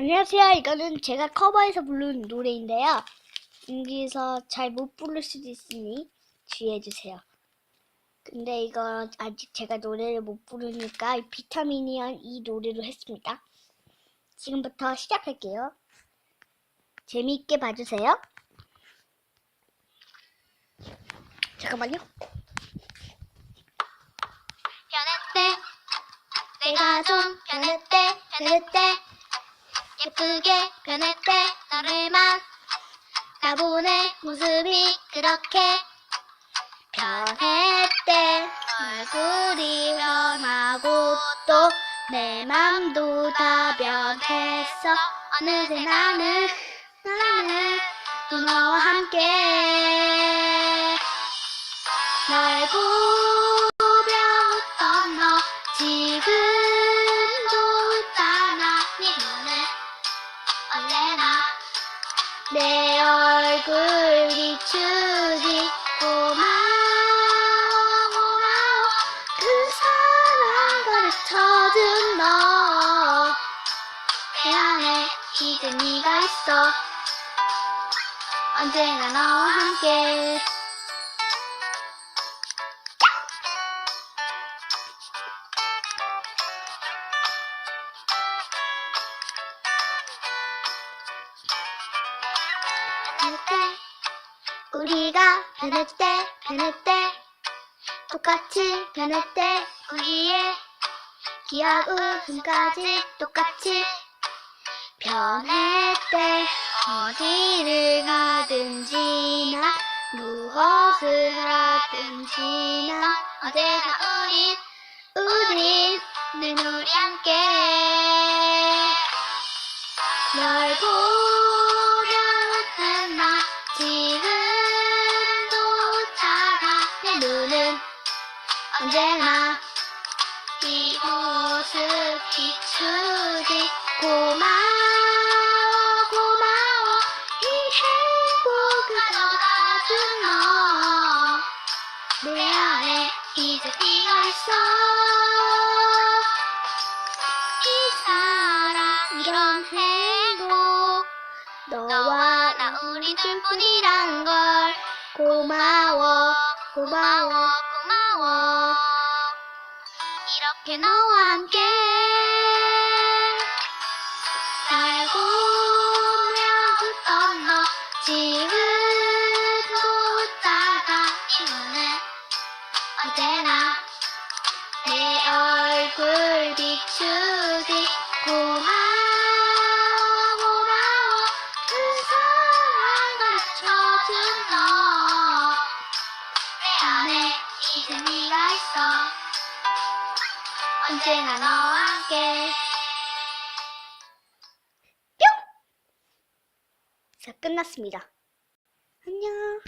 안녕하세요. 이거는 제가 커버해서 부른 노래인데요. 여기서 잘 못 부를 수도 있으니 주의해주세요. 근데 이거 아직 제가 노래를 못 부르니까 이 비타민이한 이 노래로 했습니다. 지금부터 시작할게요. 재미있게 봐주세요. 잠깐만요. 변했대 내가 좀 변했대 변했대 예쁘게 변했대 너를만. 나보내 모습이 그렇게 변했대. 얼굴이 변하고 또 내 맘도 다 변했어. 어느새 나는 나는 또 너와 함께 내 얼굴 비추지 고마워 고마워. 그 사랑 가르쳐준 너. 내 안에 이제 네가 있어. 언제나 너와 함께 변했대. 우리가 변했대 변했대. 똑같이 변했대 우리의 기억 웃음까지 똑같이 변했대. 어디를 가든지 나 무엇을 하든지 난 언제나 우린 우린 늘 우리 함께. 널 보며 웃는 나 지금도 웃잖아 내 눈은 언제나 이 모습 비추지. 고마워 고마워. 이 행복을 더가준 너내 안에 이제 네가 있어 이 사랑 이런 행복. 너와 나 우리 둘뿐이란 걸. 고마워 고마워 고마워. 이렇게 너와 함께 날 보며 웃던 너 지금도 웃다가 이거는 언제나 내 얼굴 비추 네가 있어 언제나 너와 함께 자, 끝났습니다. 안녕.